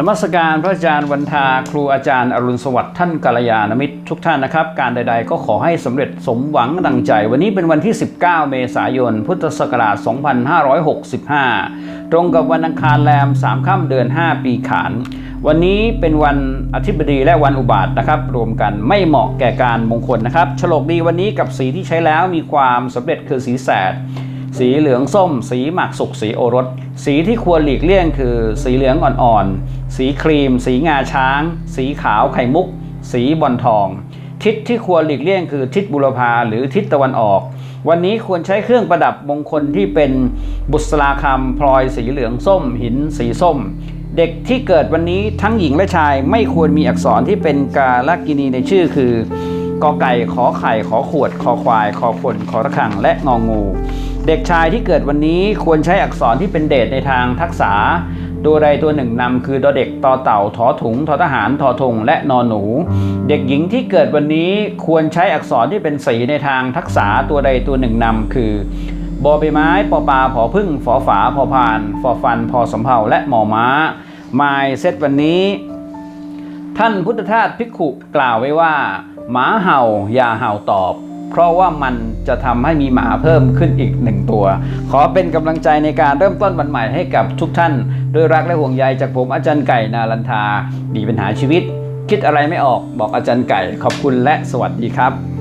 นมัสการพระอาจารย์วันทาครูอาจารย์อรุณสวัสดิ์ท่านกัลยาณมิตรทุกท่านนะครับ การใดๆก็ขอให้สำเร็จสมหวังดังใจ วันนี้เป็นวันที่ 19 เมษายน พุทธศักราช 2565 ตรงกับวันอังคารแรม 3 ค่ำเดือน 5 ปีขาน วันนี้เป็นวันอาทิบดีและวันอุบาทนะครับ รวมกันไม่เหมาะแก่การมงคลนะครับฉลกดีวันนี้กับสีที่ใช้แล้วมีความสำเร็จคือสีแสด สีเหลืองส้ม สีหมากสุกสีโอรส สีที่ควรหลีกเลี่ยงคือ สีเหลืองอ่อนๆ สีครีม สีงาช้าง สีขาวไข่มุก สีบอลทอง ทิศที่ควรหลีกเลี่ยงคือทิศบุรพาหรือทิศตะวันออก วันนี้ควรใช้เครื่องประดับมงคลที่เป็นบุษราคำพลอยสีเหลืองส้ม หิน สีส้ม เด็กที่เกิดวันนี้ทั้งหญิงและชายไม่ควรมีอักษรที่เป็นกาลกินีในชื่อคือกอไก่ขอไข่ขอขวด คอควาย คอคนขอระฆังและงองู เด็กชายที่เกิดวันนี้ควรใช้อักษรที่เป็นเดชในทางทักษะตัวใดตัวหนึ่งนำคือดอเด็กตอเต่าทอถุงทอทหารทอทงและนอนหนู เด็กหญิงที่เกิดวันนี้ควรใช้อักษรที่เป็นสีในทางทักษะตัวใดตัวหนึ่งนำคือบอใบไม้ปอปลาผอพึ่งฝอฝาพอพานฟอฟันพอสำเภาและหมอม้าไมายเซตวันนี้ ท่านพุทธทาสภิกขุกล่าวไว้ว่า หมาเห่าอย่าเห่าตอบ เพราะว่ามันจะทำให้มีหมาเพิ่มขึ้นอีกหนึ่งตัว ขอเป็นกำลังใจในการเริ่มต้นวันใหม่ให้กับทุกท่าน ด้วยรักและห่วงใยจากผมอาจารย์ไก่นาลันทา มีปัญหาชีวิต คิดอะไรไม่ออกบอกอาจารย์ไก่ ขอบคุณและสวัสดีครับ